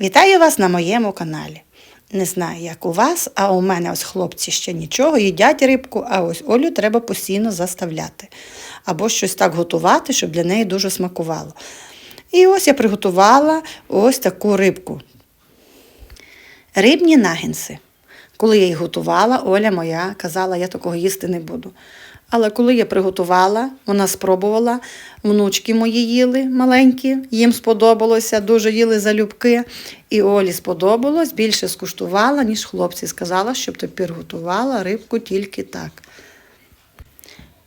Вітаю вас на моєму каналі. Не знаю, як у вас, а у мене ось хлопці ще нічого, їдять рибку, а ось Олю треба постійно заставляти. Або щось так готувати, щоб для неї дуже смакувало. І ось я приготувала ось таку рибку. Рибні нагінси. Коли я їх готувала, Оля моя казала, я такого їсти не буду. Але коли я приготувала, вона спробувала, внучки мої їли маленькі, їм сподобалося, дуже їли залюбки. І Олі сподобалось, більше скуштувала, ніж хлопці. Сказала, щоб тепер готувала рибку тільки так.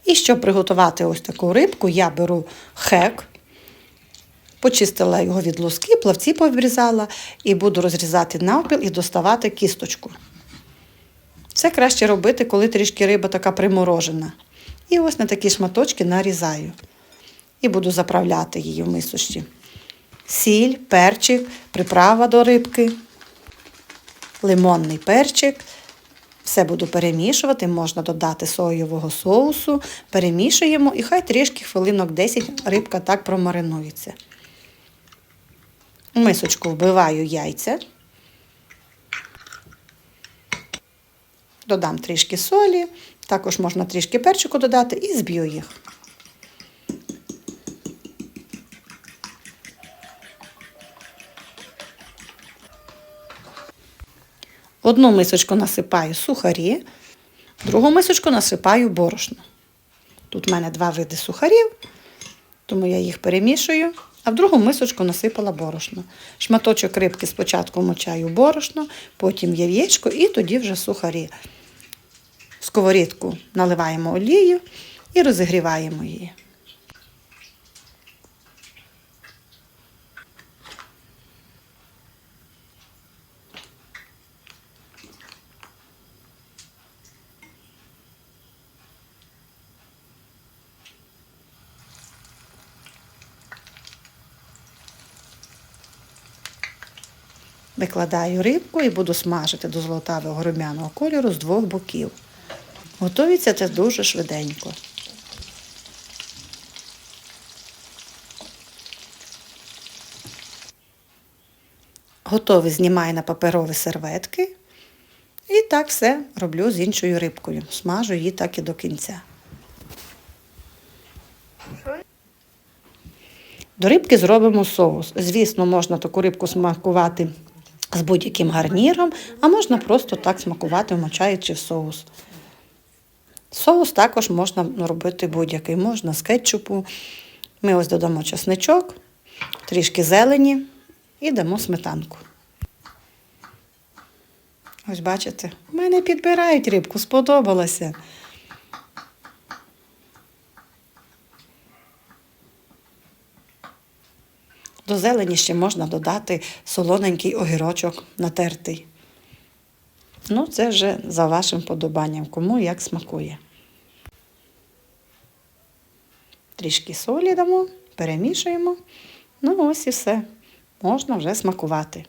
І щоб приготувати ось таку рибку, я беру хек, почистила його від луски, плавці пообрізала і буду розрізати навпіл і доставати кісточку. Це краще робити, коли трішки риба така приморожена. І ось на такі шматочки нарізаю. І буду заправляти її в мисочці. Сіль, перчик, приправа до рибки, лимонний перчик. Все буду перемішувати, можна додати соєвого соусу, перемішуємо і хай трішки хвилинок 10 рибка так промаринується. У мисочку вбиваю яйця. Додам трішки солі, також можна трішки перчику додати і зб'ю їх. Одну мисочку насипаю сухарі, другу мисочку насипаю борошно. Тут в мене два види сухарів, тому я їх перемішую, а в другу мисочку насипала борошно. Шматочок рибки спочатку мочаю борошно, потім яєчко і тоді вже сухарі. Сковорідку наливаємо олію і розігріваємо її. Викладаю рибку і буду смажити до золотавого рум'яного кольору з двох боків. Готується це дуже швиденько. Готове знімаю на паперові серветки. І так все роблю з іншою рибкою. Смажу її так і до кінця. До рибки зробимо соус. Звісно, можна таку рибку смакувати з будь-яким гарніром, а можна просто так смакувати, вмочаючи в соус. Соус також можна робити будь-який, можна з кетчупу. Ми ось додамо чесничок, трішки зелені і дамо сметанку. Ось бачите, в мене підбирають рибку, сподобалося. До зелені ще можна додати солоненький огірочок натертий. Ну, це вже за вашим подобанням, кому як смакує. Трішки солі дамо, перемішуємо. Ну, ось і все. Можна вже смакувати.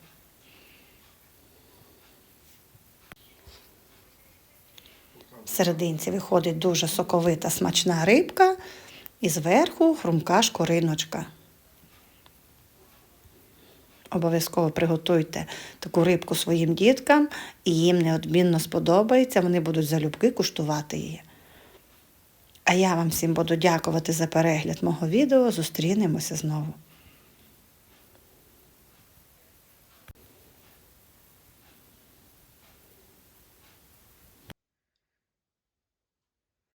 В серединці виходить дуже соковита смачна рибка і зверху хрумка шкориночка. Обов'язково приготуйте таку рибку своїм діткам, і їм неодмінно сподобається, вони будуть залюбки куштувати її. А я вам всім буду дякувати за перегляд мого відео. Зустрінемося знову.